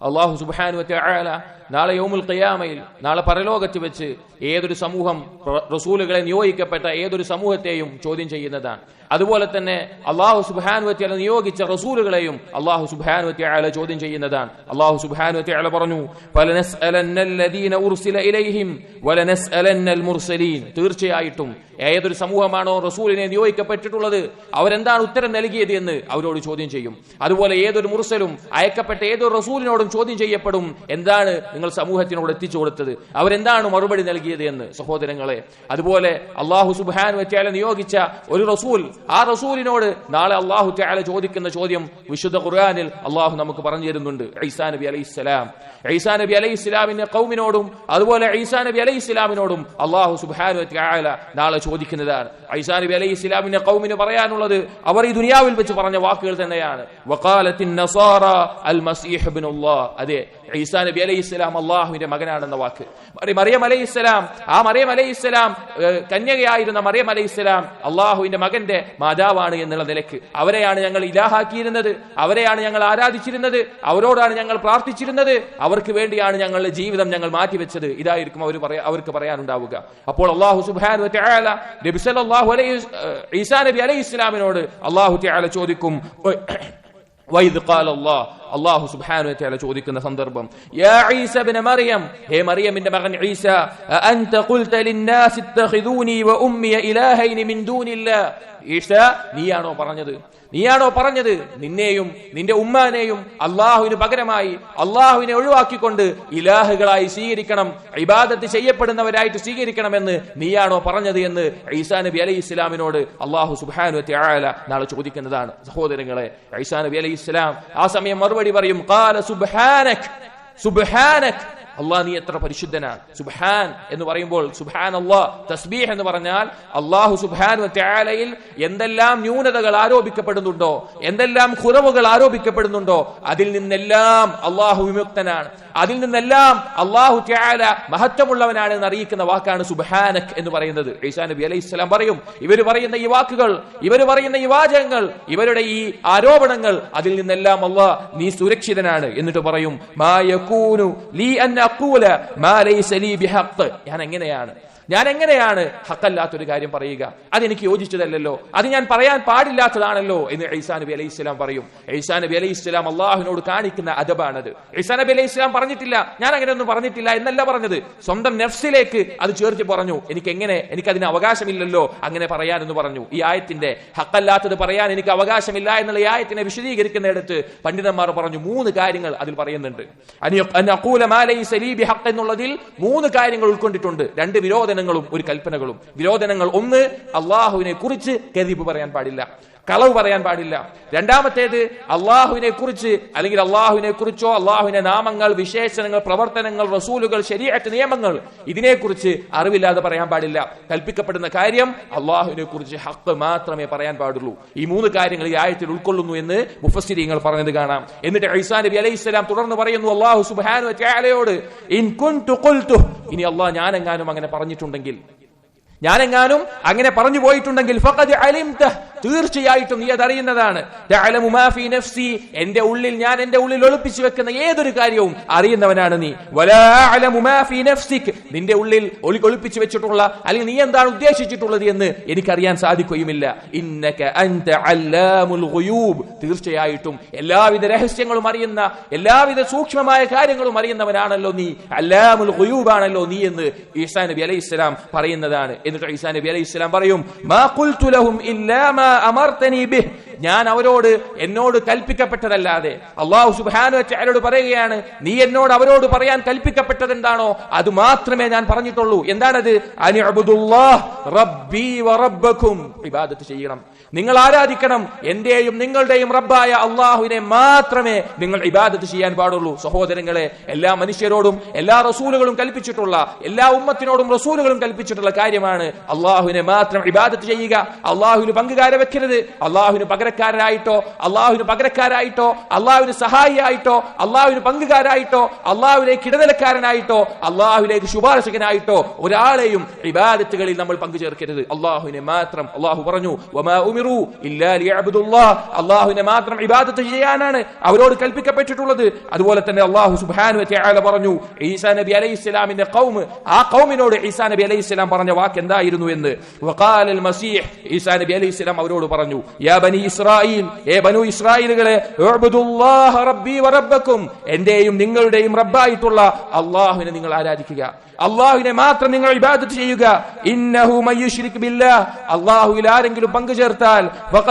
അള്ളാഹു സുബാനു ആല നാളെ യോമുൽ ഖിയാമയിൽ നാളെ പരലോകത്ത് വെച്ച് ഏതൊരു സമൂഹം റസൂലുകളെ നിയോഗിക്കപ്പെട്ട ഏതൊരു സമൂഹത്തെയും ചോദ്യം ചെയ്യുന്നതാണ്. അതുപോലെ തന്നെ അള്ളാഹു സുബാനു വത്യാല നിയോഗിച്ച റസൂലുകളെയും അള്ളാഹു സുബാനു വത്യാല ചോദ്യം ചെയ്യുന്നതാണ്. അള്ളാഹു സുബാനു വത്യാല പറഞ്ഞു. തീർച്ചയായിട്ടും ഏതൊരു സമൂഹമാണോ റസൂലിനെ നിയോഗിക്കപ്പെട്ടിട്ടുള്ളത് അവരെന്താണ് ഉത്തരം നൽകിയത് എന്ന് അവരോട് ചോദ്യം ചെയ്യും. അതുപോലെ ഏതൊരു മുർസലും അയക്കപ്പെട്ട ഏതൊരു റസൂലിനോടും ചോദ്യം ചെയ്യപ്പെടും. എന്താണ് നിങ്ങൾ സമൂഹത്തിനോട് എത്തിച്ചു കൊടുത്തത്? അവരെന്താണ് മറുപടി നൽകിയത് എന്ന്? സഹോദരങ്ങളെ അതുപോലെ അള്ളാഹു സുബാൻ വെച്ചാലെ നിയോഗിച്ച ഒരു റസൂൽ ആ റസൂലിനോട് നാളെ അള്ളാഹു ത്യാല ചോദിക്കുന്ന ചോദ്യം വിശുദ്ധ ഖുർആാനിൽ അള്ളാഹു നമുക്ക് പറഞ്ഞു തരുന്നുണ്ട്. ഐസാ നബി അലൈഹി സ്വലാം. ഐസാ നബി അലൈഹി ഇസ്ലാമിന്റെ കൗമിനോടും അതുപോലെ ഐസാ നബി അലൈഹി ഇസ്ലാമിനോടും അള്ളാഹു സുബാനു ത്യാല നാളെ ചോദിക്കുന്നതാണ്. ഐസാ നബി അലൈഹി ഇസ്ലാമിന്റെ കൗമിന് പറയാനുള്ളത് അവർ ഈ ദുനിയാവിൽ വെച്ച് പറഞ്ഞ വാക്കുകൾ തന്നെയാണ്. വക്കാലത്തിൻ നസാറ അൽ മസീഹ് ഇബ്നുല്ലാഹ് അതെ ഈസാ നബി അലൈഹി ഇസ്ലാം അള്ളാഹുവിന്റെ മകനാണെന്ന വാക്ക്. മറിയം അലൈഹി ഇസ്ലാം ആ മറിയം അലൈഹി ഇസ്ലാം കന്യകയായിരുന്ന മറിയം അലൈഹി ഇസ്ലാം അള്ളാഹുവിന്റെ മകന്റെ മാതാവാണ് എന്നുള്ള നിലയ്ക്ക്. അവരെയാണ് ഞങ്ങൾ ഇലാഹാക്കിയിരുന്നത് അവരെയാണ് ഞങ്ങൾ ആരാധിച്ചിരുന്നത് അവരോടാണ് ഞങ്ങൾ പ്രാർത്ഥിച്ചിരുന്നത് അവർക്ക് വേണ്ടിയാണ് ഞങ്ങളുടെ ജീവിതം ഞങ്ങൾ മാറ്റിവെച്ചത്. ഇതായിരിക്കും അവർ പറയാ അവർക്ക് പറയാനുണ്ടാവുക. അപ്പോൾ അള്ളാഹു സുബാൻ നബി സല്ലല്ലാഹു അലൈഹി ഈസാ നബി അലൈഹി ഇസ്ലാമിനോട് അള്ളാഹു ചോദിക്കും വൈദ് قال അല്ലാഹ് അള്ളാഹു സുബ്ഹാനഹു വതആല ചോദിക്കുന്ന സന്ദർഭം യാ ഈസ ഇബ്ന മറിയം ഹേ മറിയമിന്റെ മകൻ ഈസ അൻത ഖുൽത ലിന്നാസ് ഇത്തഖിദൂനി വ ഉമ്മി ഇലാഹൈനി മിൻ ദൂനില്ലാഹ് ഈസ നീയാണോ പറഞ്ഞത്? നീയാണോ പറഞ്ഞത്? നിന്നെയും നിന്റെ ഉമ്മാനെയും അള്ളാഹുവിന് പകരമായി അള്ളാഹുവിനെ ഒഴിവാക്കിക്കൊണ്ട് ഇലാഹുകളായി സ്വീകരിക്കണം ഇബാദത്ത് ചെയ്യപ്പെടുന്നവരായിട്ട് സ്വീകരിക്കണമെന്ന് നീയാണോ പറഞ്ഞത് എന്ന് ഐസാ നബി അലൈഹി ഇസ്ലാമിനോട് അള്ളാഹു സുബാനു ആല നാളെ ചോദിക്കുന്നതാണ്. സഹോദരങ്ങളെ ഐസാ നബി അലൈഹി ഇസ്ലാം ആ സമയം മറുപടി പറയും കാല സുബ്ഹാനക് സുബ്ഹാനക്. അള്ളാഹ് നീ എത്ര പരിശുദ്ധനാണ് സുബ്ഹാൻ എന്ന് പറയുമ്പോൾ സുബ്ഹാൻ അള്ളാഹ് തസ്ബീഹ് എന്ന് പറഞ്ഞാൽ അള്ളാഹു സുബ്ഹാൻ ത്യാലയിൽ എന്തെല്ലാം ന്യൂനതകൾ ആരോപിക്കപ്പെടുന്നുണ്ടോ എന്തെല്ലാം കുറവുകൾ ആരോപിക്കപ്പെടുന്നുണ്ടോ അതിൽ നിന്നെല്ലാം അള്ളാഹു വിമുക്തനാണ്. അതിൽ നിന്നെല്ലാം അള്ളാഹു ത്യാല മഹത്വമുള്ളവനാണ് എന്ന് അറിയിക്കുന്ന വാക്കാണ് സുബ്ഹാനക് എന്ന് പറയുന്നത്. ഈസാ നബി അലൈഹി സ്വലാം പറയും ഇവർ പറയുന്ന ഈ വാക്കുകൾ ഇവർ പറയുന്ന ഈ വാചകങ്ങൾ ഇവരുടെ ഈ ആരോപണങ്ങൾ അതിൽ നിന്നെല്ലാം അള്ളാഹ് നീ സുരക്ഷിതനാണ് എന്നിട്ട് പറയും മാ ലീ അഖൂല മാ ലൈസ ലീ ബിഹഖ് ഞാൻ എങ്ങനെയാണ് ഞാൻ എങ്ങനെയാണ് ഹക്കല്ലാത്തൊരു കാര്യം പറയുക? അതെനിക്ക് യോജിച്ചതല്ലല്ലോ. അത് ഞാൻ പറയാൻ പാടില്ലാത്തതാണല്ലോ എന്ന് ഐസാ നബി അലൈഹി ഇസ്ലാം പറയും. ഐസാ നബി അലൈഹി ഇസ്ലാം അള്ളാഹുവിനോട് കാണിക്കുന്ന അദബാണത്. ഐസാ നബി അലൈഹി ഇസ്ലാം പറഞ്ഞിട്ടില്ല. ഞാൻ അങ്ങനെയൊന്നും പറഞ്ഞിട്ടില്ല എന്നല്ല പറഞ്ഞത്. സ്വന്തം നെഫ്സിലേക്ക് അത് ചേർത്ത് പറഞ്ഞു. എനിക്ക് എങ്ങനെ എനിക്ക് അതിന് അവകാശമില്ലല്ലോ. അങ്ങനെ പറയാനെന്ന് പറഞ്ഞു. ഈ ആയത്തിന്റെ ഹക്കല്ലാത്തത് പറയാൻ എനിക്ക് അവകാശമില്ല എന്നുള്ള ഈ ആയത്തിനെ വിശദീകരിക്കുന്നിടത്ത് പണ്ഡിതന്മാർ പറഞ്ഞു മൂന്ന് കാര്യങ്ങൾ അതിൽ പറയുന്നുണ്ട്. എന്നുള്ളതിൽ മൂന്ന് കാര്യങ്ങൾ ഉൾക്കൊണ്ടിട്ടുണ്ട്. രണ്ട് വിരോധനങ്ങളും ഒരു കൽപ്പനകളും. വിരോധനങ്ങൾ ഒന്ന് അള്ളാഹുവിനെ കുറിച്ച് കെതിബ് പറയാൻ പാടില്ല. കളവ് പറയാൻ പാടില്ല. രണ്ടാമത്തേത് അള്ളാഹുവിനെ കുറിച്ച് അല്ലെങ്കിൽ അള്ളാഹുവിനെ കുറിച്ചോ അള്ളാഹുവിന്റെ നാമങ്ങൾ വിശേഷണങ്ങൾ പ്രവർത്തനങ്ങൾ റസൂലുകൾ ശരിയായിട്ട് നിയമങ്ങൾ ഇതിനെക്കുറിച്ച് അറിവില്ലാതെ പറയാൻ പാടില്ല. കൽപ്പിക്കപ്പെടുന്ന കാര്യം അള്ളാഹുവിനെ കുറിച്ച് ഹക്ക് മാത്രമേ പറയാൻ പാടുള്ളൂ. ഈ മൂന്ന് കാര്യങ്ങൾ ഈ ആയത്തിൽ ഉൾക്കൊള്ളുന്നു എന്ന് മുഫസ്സിരിങ്ങൾ പറഞ്ഞത് കാണാം. എന്നിട്ട് ഐസാ നബി അലൈഹി സ്വലാം തുടർന്ന് പറയുന്നു അള്ളാഹു സുബാനു യോട് ഇൻ കുൻതു ഖുൽതു. ഇനി അള്ളാഹ് ഞാനെങ്ങാനും അങ്ങനെ പറഞ്ഞിട്ടുണ്ടെങ്കിൽ ഞാനെങ്ങാനും അങ്ങനെ പറഞ്ഞു പോയിട്ടുണ്ടെങ്കിൽ തീർച്ചയായിട്ടും നീ അതറിയുന്നതാണ്. എന്റെ ഉള്ളിൽ ഞാൻ എന്റെ ഉള്ളിൽ ഒളിപ്പിച്ചു വെക്കുന്ന ഏതൊരു കാര്യവും അറിയുന്നവനാണ് നീ. നിന്റെ ഉള്ളിൽ ഒളി ഒളിപ്പിച്ചു വെച്ചിട്ടുള്ള അല്ലെങ്കിൽ നീ എന്താണ് ഉദ്ദേശിച്ചിട്ടുള്ളത് എന്ന് എനിക്കറിയാൻ സാധിക്കുകയുമില്ല. ഇന്നക അൻത അല്ലാമുൽ തീർച്ചയായിട്ടും എല്ലാവിധ രഹസ്യങ്ങളും അറിയുന്ന എല്ലാവിധ സൂക്ഷ്മമായ കാര്യങ്ങളും അറിയുന്നവനാണല്ലോ നീ. അല്ലാമുൽ ഗുയൂബ് ആണല്ലോ നീ എന്ന് ഈസാ നബി അലൈഹി ഇസ്ലാം പറയുന്നതാണ്. എന്നിട്ട് ഈസാ നബി അലൈഹി ഇസ്ലാം പറയും മാ ഖുൽതു ലഹും ഇല്ലാ മാ ما أمرتني به. ഞാൻ അവരോട് എന്നോട് കൽപ്പിക്കപ്പെട്ടതല്ലാതെ അള്ളാഹു സുബ്ഹാനഹു അയാളോട് പറയുകയാണ് നീ എന്നോട് അവരോട് പറയാൻ കൽപ്പിക്കപ്പെട്ടത് എന്താണോ അത് മാത്രമേ ഞാൻ പറഞ്ഞിട്ടുള്ളൂ. എന്താണത്? ഇബാദത്ത് ചെയ്യണം. നിങ്ങൾ ആരാധിക്കണം? എന്റെയും നിങ്ങളുടെയും റബ്ബായ അള്ളാഹുവിനെ മാത്രമേ നിങ്ങൾ ഇബാദത്ത് ചെയ്യാൻ പാടുള്ളൂ. സഹോദരങ്ങളെ എല്ലാ മനുഷ്യരോടും എല്ലാ റസൂലുകളും കൽപ്പിച്ചിട്ടുള്ള എല്ലാ ഉമ്മത്തിനോടും റസൂലുകളും കൽപ്പിച്ചിട്ടുള്ള കാര്യമാണ് അള്ളാഹുവിനെ മാത്രം ഇബാദത്ത് ചെയ്യുക. അള്ളാഹുവിന് പങ്കുകാരെ വെക്കരുത് അള്ളാഹുവിന് പകരം പകരക്കാരായിട്ടോ അള്ളാഹുവിന് പകരക്കാരായിട്ടോ അള്ളാഹുവിന് സഹായിയായിട്ടോ അള്ളാഹുവിന് പങ്കുകാരായിട്ടോ അള്ളാഹുലേക്ക് ഇടനിലക്കാരനായിട്ടോ അള്ളാഹുലേക്ക് ശുപാർശകനായിട്ടോ ഒരാളെയും ഇബാദത്തുകളിൽ നമ്മൾ പങ്കുചേർക്കരുത്. അള്ളാഹുവിനെ മാത്രം അള്ളാഹു പറഞ്ഞു അള്ളാഹുവിനെ മാത്രം ഇബാദത്ത് ചെയ്യാനാണ് അവരോട് കൽപ്പിക്കപ്പെട്ടിട്ടുള്ളത്. അതുപോലെ തന്നെ അള്ളാഹു സുബാനു പറഞ്ഞു ഈസാ നബി അലൈഹി ഇസ്ലാമിന്റെ കൗമ് ആ കൗമിനോട് ഈസാ നബി അലൈഹി ഇസ്ലാം പറഞ്ഞ വാക്ക് എന്തായിരുന്നു എന്ന്? ഈസാ നബി അലൈഹി ഇസ്ലാം അവരോട് പറഞ്ഞു യാ ബനി ഇസ്രായീൽ ഏ ബനു ഇസ്രായേലുകളെ എന്റെയും നിങ്ങളുടെയും റബ്ബായിട്ടുള്ള അള്ളാഹുവിനെ നിങ്ങൾ ആരാധിക്കുക. അള്ളാഹുവിനെ മാത്രം നിങ്ങൾ ഇബാദത്ത് ചെയ്യുക. ഇന്നഹു മയ്യുശ്രിക് ബില്ലാഹ്. അള്ളാഹുവിൽ ആരെങ്കിലും പങ്കു ചേർത്താൽ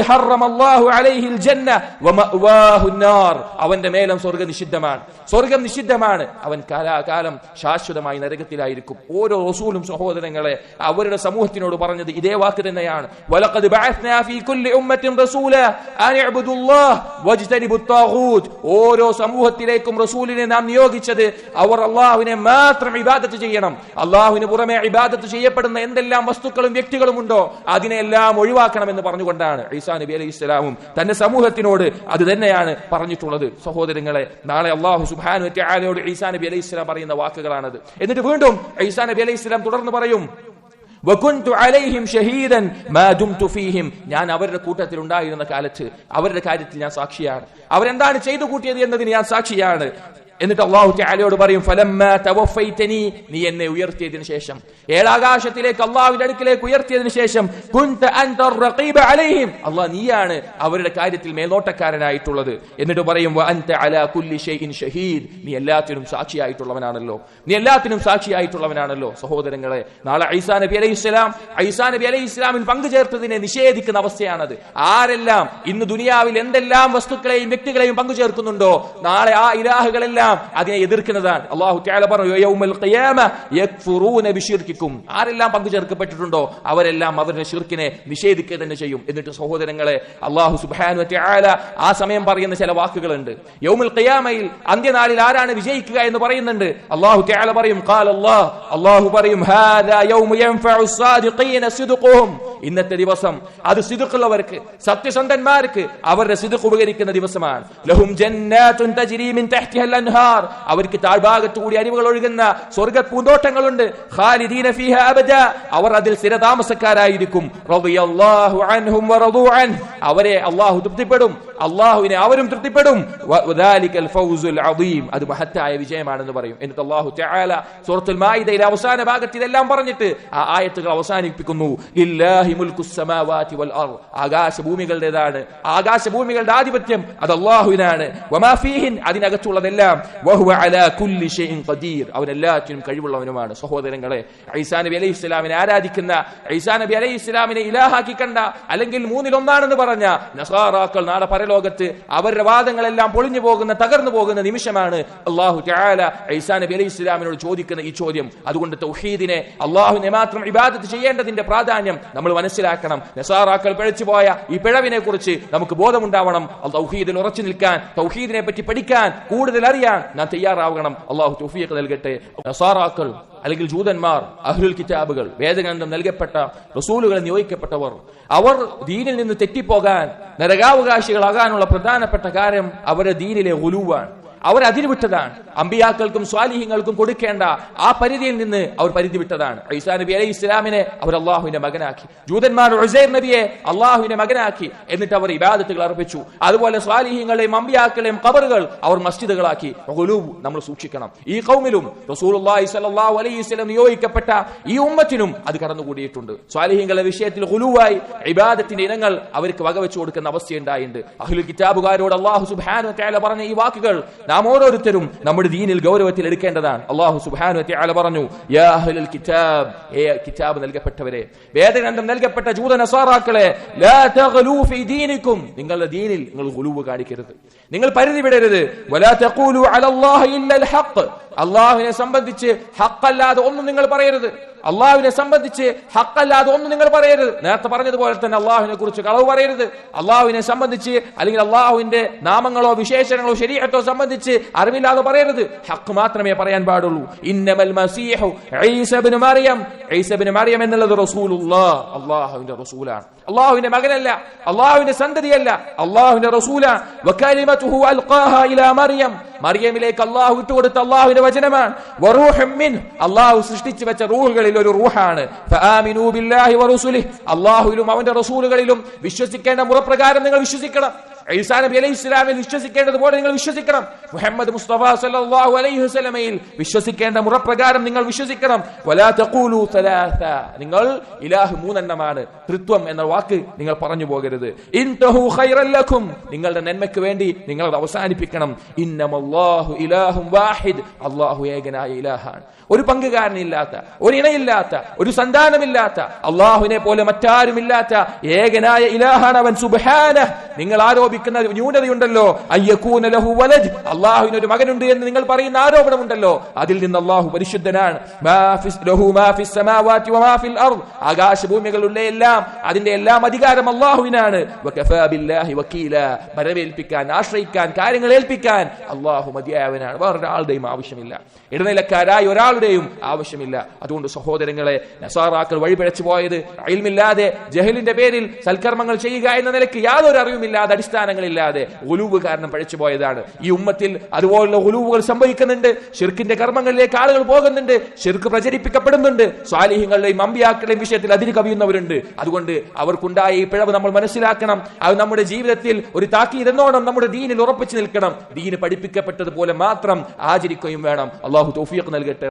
ഹറം അല്ലാഹു അലൈഹിൽ ജന്ന വമഅവാഹു നാർ അവന്റെ മേലം സ്വർഗം നിഷിദ്ധമാണ്. സ്വർഗം നിഷിദ്ധമാണ്. അവൻ കാലാകാലം ശാശ്വതമായി നരകത്തിലായിരിക്കും. ഓരോ റസൂലും സഹോദരങ്ങളെ അവരുടെ സമൂഹത്തിനോട് പറഞ്ഞത് ഇതേ വാക്ക് തന്നെയാണ്. വലഖദ് ബഅത്നാ ഫീ കുല്ലി ഉമ്മത്തിൻ റസൂല ഓരോ സമൂഹത്തിലേക്കും റസൂലിനെ നാം നിയോഗിച്ചത് അവർ അല്ലാഹുവിനെ മാത്രം ഇബാദത്ത് ചെയ്യണം. അള്ളാഹുവിന് പുറമെ ഇബാദത്ത് ചെയ്യപ്പെടുന്ന എന്തെല്ലാം വസ്തുക്കളും വ്യക്തികളും ഉണ്ടോ അതിനെല്ലാം ഒഴിവാക്കണമെന്ന് പറഞ്ഞുകൊണ്ടാണ് ഈസാ നബി അലൈഹി ഇസ്ലാമും തന്റെ സമൂഹത്തിനോട് അത് തന്നെയാണ് പറഞ്ഞിട്ടുള്ളത്. സഹോദരങ്ങളെ നാളെ അള്ളാഹു സുബാനു ആലയോട് ഈസാ നബി അലൈഹി ഇസ്ലാം പറയുന്ന വാക്കുകളാണത്. എന്നിട്ട് വീണ്ടും ഈസാ നബി അലൈഹി ഇസ്ലാം തുടർന്ന് പറയും ഞാൻ അവരുടെ കൂട്ടത്തിൽ ഉണ്ടായിരുന്ന കാലത്ത് അവരുടെ കാര്യത്തിൽ ഞാൻ സാക്ഷിയാണ്. അവരെന്താണ് ചെയ്തു കൂട്ടിയത് എന്നതിന് ഞാൻ സാക്ഷിയാണ്. എന്നിട്ട് അള്ളാഹു ചാലയോട് പറയും തവഫൈതനി. നീ എന്നെ ഉയർത്തിയതിനു ശേഷം. ഏഴാകാശത്തിലേക്ക് അള്ളാഹുവിന്റെ അടുക്കിലേക്ക് ഉയർത്തിയതിനു ശേഷം അള്ളാഹ് നീയാണ് അവരുടെ കാര്യത്തിൽ മേൽനോട്ടക്കാരനായിട്ടുള്ളത്. എന്നിട്ട് പറയും ഷഹീദ്. നീ എല്ലാത്തിനും സാക്ഷിയായിട്ടുള്ളവനാണല്ലോ. നീ എല്ലാത്തിനും സാക്ഷിയായിട്ടുള്ളവനാണല്ലോ. സഹോദരങ്ങളെ നാളെ ഐസാ നബി അലൈഹി ഇസ്ലാം ഐസാ നബി അലൈഹി ഇസ്ലാമിൽ പങ്കുചേർത്തതിനെ നിഷേധിക്കുന്ന അവസ്ഥയാണത്. ആരെല്ലാം ഇന്ന് ദുനിയാവിൽ എന്തെല്ലാം വസ്തുക്കളെയും വ്യക്തികളെയും പങ്കുചേർക്കുന്നുണ്ടോ? നാളെ ആ ഇലാഹുകളെല്ലാം അതിനെ എതിർക്കുന്നതാണ്. അള്ളാഹു പറഞ്ഞു ആരെല്ലാം പങ്കു ചേർക്കപ്പെട്ടിട്ടുണ്ടോ അവരെല്ലാം അവരുടെ ഷിർക്കിനെ നിഷേധിക്കുക തന്നെ ചെയ്യും. എന്നിട്ട് സഹോദരങ്ങളെ അള്ളാഹു സുബാനു ആ സമയം പറയുന്ന ചില വാക്കുകളുണ്ട്. യൗമുൽ ഖിയാമയിൽ അന്ത്യനാളിൽ ആരാണ് വിജയിക്കുക എന്ന് പറയുന്നുണ്ട്. അള്ളാഹു പറയും അള്ളാഹു പറയും ഹാദാ യൗമു സിദ്ഖുഹും. ഇന്നത്തെ ദിവസം അത് സിദുക്കുള്ളവർക്ക് സത്യസന്ധന്മാർക്ക് അവരുടെ സിദുക്ക് ഉപകരിക്കുന്ന ദിവസമാണ്. ലഹും അവർക്ക് താഴ്ഭാഗത്തു കൂടി അരിവുകൾ ഒഴുകുന്ന സ്വർഗ പൂന്തോട്ടങ്ങളുണ്ട് അവർ അതിൽ സ്ഥിരതാമസക്കാരായിരിക്കും. അവരെ അള്ളാഹു തൃപ്തിപ്പെടും. അള്ളാഹുവിനെ അവരും തൃപ്തിപ്പെടും. അത് മഹത്തായ വിജയമാണെന്ന് പറയും. എന്നിട്ട് അള്ളാഹു തആല സൂറത്തുൽ മാഇദയിലെ അവസാന ഭാഗത്ത് ഇതെല്ലാം പറഞ്ഞിട്ട് ആ ആയത്തുകൾ അവസാനിപ്പിക്കുന്നു. ലില്ലാഹി മുൽക്കുസ് സമാവാതി വൽ അർ ആകാശ ഭൂമികളുടേതാണ് ആകാശ ഭൂമികളുടെ ആധിപത്യം അത് അല്ലാഹുവിനാണ് വമാ ഫീഹിൻ അതിനകത്തുള്ളതെല്ലാം. അവൻ എല്ലാറ്റിനും കഴിവുള്ളവനുമാണ്. സഹോദരങ്ങളെ ഈസാ നബി അലൈഹി ഇസ്ലാമിനെ ആരാധിക്കുന്ന ഈസാ നബി അലൈഹി ഇസ്ലാമിനെ ഇലാഹാക്കി കണ്ട അല്ലെങ്കിൽ മൂന്നിലൊന്നാണെന്ന് പറഞ്ഞ നസാറാക്കൾ നാളെ പരലോകത്ത് അവരുടെ വാദങ്ങളെല്ലാം പൊളിഞ്ഞു പോകുന്ന തകർന്നു പോകുന്ന നിമിഷമാണ് അള്ളാഹു ഈസാ നബി അലൈഹി ഇസ്ലാമിനോട് ചോദിക്കുന്ന ഈ ചോദ്യം. അതുകൊണ്ട് തൗഹീദിനെ അള്ളാഹുവിനെ മാത്രം ഇബാദത്ത് ചെയ്യേണ്ടതിന്റെ പ്രാധാന്യം നമ്മൾ മനസ്സിലാക്കണം. നെസാറാക്കൾ പിഴച്ചുപോയ ഈ പിഴവിനെ കുറിച്ച് നമുക്ക് ബോധമുണ്ടാവണം. തൗഹീദിൽ ഉറച്ചു നിൽക്കാൻ തൗഹീദിനെ പറ്റി പഠിക്കാൻ കൂടുതൽ അറിയാൻ നാം തയ്യാറാവണം. അള്ളാഹു തൗഫീഖ് നൽകട്ടെ. നസാറാക്കൾ അല്ലെങ്കിൽ ജൂതന്മാർ അഹ്ലുൽ കിതാബുകൾ വേദഗ്രന്ഥം നൽകപ്പെട്ട റസൂലുകളെ നിയോഗിക്കപ്പെട്ടവർ അവർ ദീനിൽ നിന്ന് തെറ്റിപ്പോകാൻ നരകാവകാശികളാകാനുള്ള പ്രധാനപ്പെട്ട കാര്യം അവരുടെ ദീനിലെ ഉലുവാണ് അവർ അതിന് വിട്ടതാണ്. അമ്പിയാക്കൾക്കും സ്വാലിഹ്യങ്ങൾക്കും കൊടുക്കേണ്ട ആ പരിധിയിൽ നിന്ന് അവർ പരിധി വിട്ടതാണ്. ഐസാ നബി അലൈഹി ഇസ്ലാമിനെ അവർ അള്ളാഹുവിന്റെ മകനാക്കി. ജൂതന്മാർ ഉസൈർ നബിയെ അള്ളാഹുവിന്റെ മകനാക്കി എന്നിട്ട് അവർ ഇബാദത്തുകൾ അർപ്പിച്ചു. അതുപോലെ സ്വാലിഹ്യങ്ങളെയും അമ്പിയാക്കളെയും കബറുകൾ അവർ മസ്ജിദുകളാക്കി. നമ്മൾ സൂക്ഷിക്കണം. ഈ കൗമിലും റസൂലുള്ളാഹി സ്വല്ലല്ലാഹു അലൈഹി നിയോഗിക്കപ്പെട്ട ഈ ഉമ്മത്തിനും അത് കടന്നുകൂടിയിട്ടുണ്ട്. സ്വാലിഹ്യങ്ങളുടെ വിഷയത്തിൽ ഹുലുവായി ഇബാദത്തിന്റെ ഇനങ്ങൾ അവർക്ക് വകവെച്ചു കൊടുക്കുന്ന അവസ്ഥയുണ്ടായിട്ടുണ്ട്. അഹ്ലു കിതാബുകാരോട് അള്ളാഹു സുബാനു പറഞ്ഞ ഈ വാക്കുകൾ നാം ഓരോരുത്തരും നമ്മുടെ ദീനിൽ ഗൗരവത്തിൽ എടുക്കേണ്ടതാണ്. അള്ളാഹു സുബാനു വതആല പറഞ്ഞു കിതാബ് ഏ കിതാബ് നൽകപ്പെട്ടവരെ വേദഗ്രന്ഥം നൽകപ്പെട്ട ജൂത നസാറാക്കളെ ലാ തഗ്ലൂ ഫീ ദീനിക്കും. നിങ്ങളുടെ ദീനിൽ നിങ്ങൾ ഗുലൂവ് കാണിക്കരുത്. നിങ്ങൾ പരിധി വിടരുത്. അള്ളാഹുവിനെ സംബന്ധിച്ച് ഹക്കല്ലാതെ ഒന്നും നിങ്ങൾ പറയരുത്. അള്ളാഹുവിനെ സംബന്ധിച്ച് ഹക്കല്ലാതെ ഒന്നും നിങ്ങൾ പറയരുത്. നേരത്തെ പറഞ്ഞതുപോലെ തന്നെ അള്ളാഹുവിനെ കുറിച്ച് കളവ് പറയരുത്. അള്ളാഹുവിനെ സംബന്ധിച്ച് അല്ലെങ്കിൽ അള്ളാഹുവിന്റെ നാമങ്ങളോ വിശേഷണങ്ങളോ ശരീരത്തോ സംബന്ധിച്ച് അറിവില്ലാതെ പറയരുത്. ഹക്ക് മാത്രമേ പറയാൻ പാടുള്ളൂ. ഇന്നമൽ മസീഹു ഈസബിന് മറിയം. ഈസബിന് മറിയം എന്നുള്ളത് റസൂലുള്ള. അള്ളാഹുവിന്റെ റസൂലാണ്. അള്ളാഹുവിന്റെ മകനല്ല. അള്ളാഹുവിന്റെ സന്തതിയല്ല. അള്ളാഹുവിന്റെ റസൂലാണ് മറിയമിലേക്ക് അള്ളാഹു ഇട്ടുകൊടുത്ത അള്ളാഹുവിന്റെ വചനമാണ്. അള്ളാഹു സൃഷ്ടിച്ചു വെച്ച റൂഹുകളിൽ ഒരു റൂഹാണ്. അള്ളാഹുലും അവന്റെ റസൂലുകളിലും വിശ്വസിക്കേണ്ട മുറപ്രകാരം നിങ്ങൾ വിശ്വസിക്കണം. ഈസാ നബി അലൈഹി ഇസ്ലാമിൽ വിശ്വസിക്കേണ്ടതുപോലെ നിങ്ങൾ വിശ്വസിക്കണം. മുഹമ്മദ് മുസ്തഫ സല്ലല്ലാഹു അലൈഹി വസല്ലമയിൽ വിശ്വസിക്കേണ്ട മുറപ്രകാരം നിങ്ങൾ വിശ്വസിക്കണം. വലാ തഖൂലു നിങ്ങൾ ഇലാഹ് മൂന്നെണ്ണമാണ്. തൃത്വം എന്ന വാക്ക് നിങ്ങൾ പറഞ്ഞു പോകരുത്. ഇൻതഹു ഖൈറൻ ലക്കും നിങ്ങളുടെ നന്മയ്ക്ക് വേണ്ടി നിങ്ങൾ അത് അവസാനിപ്പിക്കണം. ഇന്നമല്ലാഹു ഇലാഹും വാഹിദ്. അല്ലാഹു ഏകനായ ഇലാഹാണ്. ഒരു പങ്കുകാരനില്ലാത്ത ഒരു ഇണയില്ലാത്ത ഒരു സന്താനമില്ലാത്ത അള്ളാഹുവിനെ പോലെ മറ്റാരുമില്ലാത്ത ഏകനായ ഇലാഹാണ് അവൻ. സുബ്ഹാന നിങ്ങൾ ആരോപിക്കുന്ന ന്യൂനതയുണ്ടല്ലോ. അയ്യക്കൂന ലഹു വലജ്. അള്ളാഹുവിന് ഒരു മകനുണ്ട് എന്ന് നിങ്ങൾ പറയുന്ന ആരോപണമുണ്ടല്ലോ. അതിൽ നിന്ന് അള്ളാഹു പരിശുദ്ധനാണ്. ആകാശഭൂമികളുള്ള എല്ലാം അതിന്റെ എല്ലാം അധികാരം അള്ളാഹുവിനാണ്. വരവേൽപ്പിക്കാൻ ആശ്രയിക്കാൻ കാര്യങ്ങൾ ഏൽപ്പിക്കാൻ അള്ളാഹു മതിയായവനാണ്. വേറൊരാളുടെയും ആവശ്യമില്ല. ഇടനിലക്കാരായ ഒരാളുടെയും ആവശ്യമില്ല. അതുകൊണ്ട് സഹോദരങ്ങളെ നസാറാക്കൾ വഴിപിഴച്ചു പോയത് അയൽമില്ലാതെ ജഹലിന്റെ പേരിൽ സൽക്കർമ്മങ്ങൾ ചെയ്യുക എന്ന നിലയ്ക്ക് യാതൊരു അറിവുമില്ലാതെ അടിസ്ഥാനങ്ങളില്ലാതെ ഒലുവ് കാരണം പഴച്ചു പോയതാണ്. ഈ ഉമ്മത്തിൽ അതുപോലുള്ള ഒലുവുകൾ സംഭവിക്കുന്നുണ്ട്. ഷിർക്കിന്റെ കർമ്മങ്ങളിലേക്ക് ആളുകൾ പോകുന്നുണ്ട്. ഷിർക്ക് പ്രചരിപ്പിക്കപ്പെടുന്നുണ്ട്. സ്വാലിഹ്യങ്ങളുടെയും അമ്പിയാക്കളുടെയും വിഷയത്തിൽ അതിര് കവിയുന്നവരുണ്ട്. അതുകൊണ്ട് അവർക്കുണ്ടായ ഈ പിഴവ് നമ്മൾ മനസ്സിലാക്കണം. അത് നമ്മുടെ ജീവിതത്തിൽ ഒരു താക്കീതെന്നോണം നമ്മുടെ ദീനിൽ ഉറപ്പിച്ചു നിൽക്കണം. ദീന് പഠിപ്പിക്കപ്പെട്ടതുപോലെ മാത്രം ആചരിക്കുകയും വേണം. അള്ളാഹു തോഫിയൊക്കെ നൽകട്ടെ.